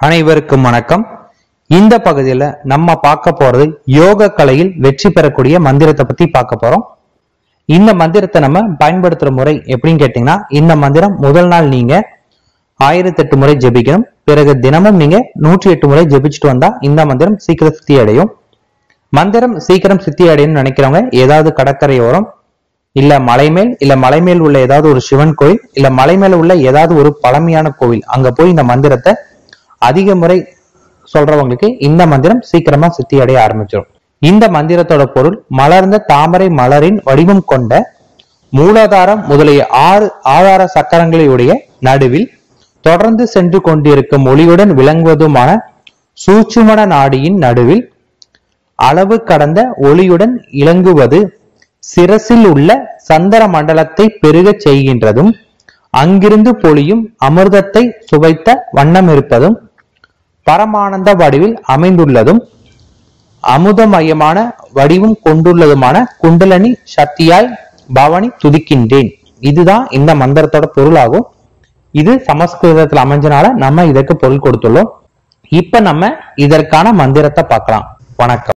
அனைவருக்கும் வணக்கம். இந்த பகுதியில நம்ம பார்க்க போறது யோக கலையில் வெற்றி பெறக்கூடிய மந்திரத்தை பத்தி பார்க்க போறோம். இந்த மந்திரத்தை நம்ம பயன்படுத்துற முறை எப்படின்னு கேட்டீங்கன்னா இந்த மந்திரம் முதல் நாள் நீங்க ஆயிரத்தி எட்டு முறை ஜெபிக்கணும். பிறகு தினமும் நீங்க நூற்றி எட்டு முறை ஜெபிச்சுட்டு வந்தா இந்த மந்திரம் சீக்கிரம் சித்தி அடையும். மந்திரம் சீக்கிரம் சித்தி அடையும்னு நினைக்கிறவங்க ஏதாவது கடற்கரையோரம் இல்ல மலைமேல் இல்ல மலைமேல் உள்ள ஏதாவது ஒரு சிவன் கோயில் இல்ல மலைமேல உள்ள ஏதாவது ஒரு பழமையான கோவில் அங்க போய் இந்த மந்திரத்தை அதிக முறை சொல்றவங்களுக்கு இந்த மந்திரம் சீக்கிரமா சித்தி அடைய ஆரம்பிச்சிடும் இந்த மந்திரத்தோட பொருள் மலர்ந்த தாமரை மலரின் வடிவம் கொண்ட மூலாதாரம் முதலிய ஆறு ஆதார சக்கரங்களையுடைய நடுவில் தொடர்ந்து சென்று கொண்டிருக்கும் ஒளியுடன் விளங்குவதுமான சூச்சுமண நாடியின் நடுவில் அளவு கடந்த ஒளியுடன் இலங்குவது சிரசில் உள்ள சந்திர மண்டலத்தை பெருகச் செய்கின்றதும் அங்கிருந்து பொழியும் அமிர்தத்தை சுவைத்த வண்ணம் இருப்பதும் பரமானந்த வடிவில் அமைந்துள்ளதும் அமுதமயமான வடிவும் கொண்டுள்ளதுமான குண்டலனி சக்தியாய் பவனி துதிக்கின்றேன். இதுதான் இந்த மந்திரத்தோட பொருளாகும். இது சமஸ்கிருதத்தில் அமைஞ்சனால நம்ம இதற்கு பொருள் கொடுத்துள்ளோம். இப்ப நம்ம இதற்கான மந்திரத்தை பார்க்கலாம். வணக்கம்.